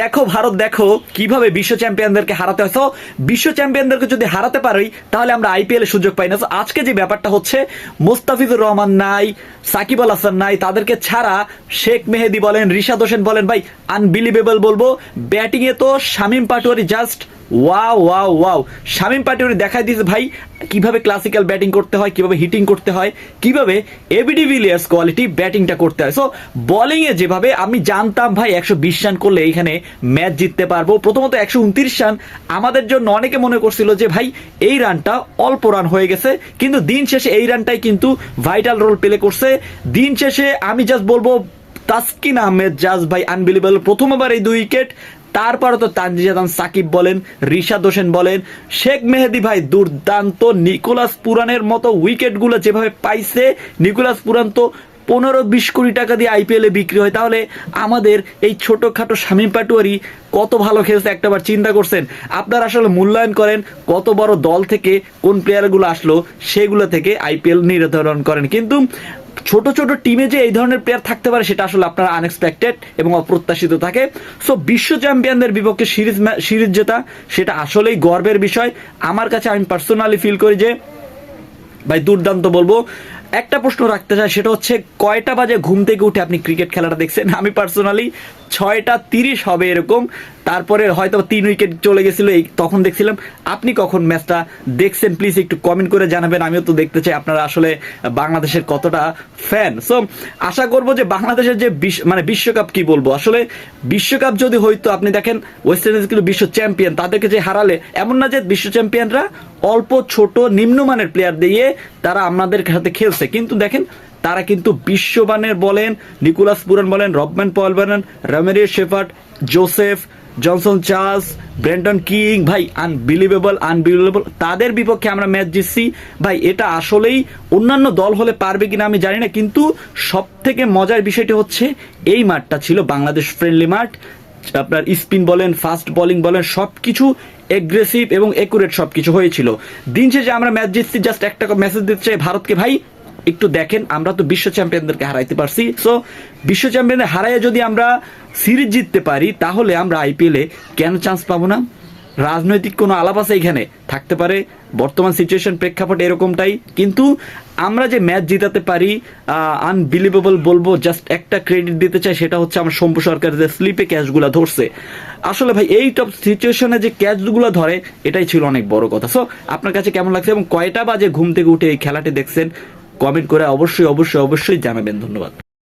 দেখো, ভারত, দেখো কীভাবে বিশ্ব চ্যাম্পিয়নদেরকে হারাতে আসো বিশ্ব চ্যাম্পিয়নদেরকে যদি হারাতে পারি, তাহলে আমরা আইপিএল এর সুযোগ পাই না। আজকে যে ব্যাপারটা হচ্ছে, মুস্তাফিজুর রহমান নাই, সাকিব আল হাসান নাই, তাদেরকে ছাড়া শেখ মেহেদি বলেন, রিশাদ হোসেন বলেন, ভাই আনবিলিভেবল বলব। ব্যাটিংয়ে এ তো Shamim Patwari just wow wow wow Shamim Patwari দেখাই দিয়েছে, ভাই, কীভাবে ক্লাসিক্যাল ব্যাটিং করতে হয়, কীভাবে হিটিং করতে হয়, কীভাবে এবিডি ভিলিয়ার্স কোয়ালিটি ব্যাটিংটা করতে হয়। সো বোলিং এ যেভাবে, আমি জানতাম, ভাই, একশো বিশ রান করলে এখানে ম্যাচ জিততে পারব। প্রথমত একশো উনত্রিশ রান আমাদের জন্য অনেকে মনে করছিল যে, ভাই, এই রানটা অল্প রান হয়ে গেছে, কিন্তু দিন শেষে এই রানটাই কিন্তু ভাইটাল রোল প্লে করছে। দিন শেষে আমি জাস্ট বলব, তাসকিন আহমেদ জাজ ভাই আনবিলিবল প্রথমবার এই দুই উইকেট তারপরে তো তানজিজাদান সাকিব বলেন, রিশাদ হোসেন বলেন, শেখ মেহেদি ভাই দুর্দান্ত, নিকোলাস পুরানের মতো উইকেটগুলো যেভাবে পাইছে, নিকোলাস পুরান তো পনেরো বিশ কোটি টাকা দিয়ে আইপিএলে বিক্রি হয়। তাহলে আমাদের এই ছোটোখাটো শামীম পাটুয়ারি কত ভালো খেলছে একটাবার চিন্তা করছেন? আপনারা আসলে মূল্যায়ন করেন, কত বড় দল থেকে কোন প্লেয়ারগুলো আসলো, সেগুলো থেকে আইপিএল নির্ধারণ করেন। কিন্তু ছোট ছোট টিমে যে এই ধরনের প্লেয়ার থাকতে পারে, সেটা আসলে আপনারা আনএক্সপেক্টেড এবং অপ্রত্যাশিত থাকে। সো বিশ্ব চ্যাম্পিয়নদের বিপক্ষে সিরিজ সিরিজ জেতা, সেটা আসলেই গর্বের বিষয়। আমার কাছে আমি পার্সোনালি ফিল করি যে, ভাই, দুর্দান্ত বলব। একটা প্রশ্ন রাখতে চাই, সেটা হচ্ছে কয়টা বাজে ঘুম থেকে উঠে আপনি ক্রিকেট খেলাটা দেখছেন? আমি পার্সোনালি ছয়টা তিরিশ হবে এরকম। তারপরে হয়তো তিন উইকেট চলে গেছিল, এই তখন দেখছিলাম। আপনি কখন ম্যাচটা দেখছেন? প্লিজ একটু কমেন্ট করে জানাবেন। আমিও তো দেখতে চাই আপনারা আসলে বাংলাদেশের কতটা ফ্যান সো আশা করব যে বাংলাদেশের যে মানে বিশ্বকাপ কি বলব? আসলে বিশ্বকাপ যদি হইতো আপনি দেখেন ওয়েস্ট ইন্ডিজ কিন্তু বিশ্ব চ্যাম্পিয়ন তাদেরকে যে হারালে, এমন না যে বিশ্ব চ্যাম্পিয়নরা অল্প, ছোট, নিম্নমানের প্লেয়ার দিয়ে তারা আমাদের সাথে খেলছে। কিন্তু দেখেন, তারা কিন্তু বিশ্ববানের বলেন, নিকোলাস পুরান বলেন রবম্যান পল বলেন, Romario Shepherd Joseph, Johnson Charles Brandon King, ভাই আনবিলিভেবল আনবিলিভেবল তাদের বিপক্ষে আমরা ম্যাচ জিতছি। ভাই, এটা আসলেই অন্যান্য দল হলে পারবে কিনা আমি জানি না, কিন্তু সব থেকে মজার বিষয়টি হচ্ছে, এই মাঠটা ছিল বাংলাদেশ ফ্রেন্ডলি মাঠ। আপনার স্পিন বলেন, ফাস্ট বোলিং বলেন সব কিছু এগ্রেসিভ এবং একুরেট সব কিছু হয়েছিল। দিন শেষে আমরা ম্যাচ জিতছি জাস্ট একটা মেসেজ দিতে চাই ভারতকে, ভাই একটু দেখেন, আমরা তো বিশ্ব চ্যাম্পিয়নদেরকে হারাইতে পারছি। সো বিশ্ব চ্যাম্পিয়নদের হারাইয়ে যদি আমরা সিরিজ জিততে পারি, তাহলে আমরা আইপিএলে কেন চান্স পাবো না? রাজনৈতিক কোনো আলাপ আছে এখানে? থাকতে পারে, বর্তমান সিচুয়েশন প্রেক্ষাপট এরকমটাই। কিন্তু আমরা যে ম্যাচ জিতাতে পারি আনবিলিভেবল বলব জাস্ট একটা ক্রেডিট দিতে চাই, সেটা হচ্ছে আমার শম্ভু সরকার যে স্লিপে ক্যাচগুলো ধরছে। আসলে ভাই, এই টপ সিচুয়েশনে যে ক্যাচগুলো ধরে, এটাই ছিল অনেক বড় কথা। সো আপনার কাছে কেমন লাগছে এবং কয়টা বাজে ঘুম থেকে উঠে এই খেলাটি দেখছেন? কমেন্ট করে অবশ্যই অবশ্যই অবশ্যই জানাবেন। ধন্যবাদ।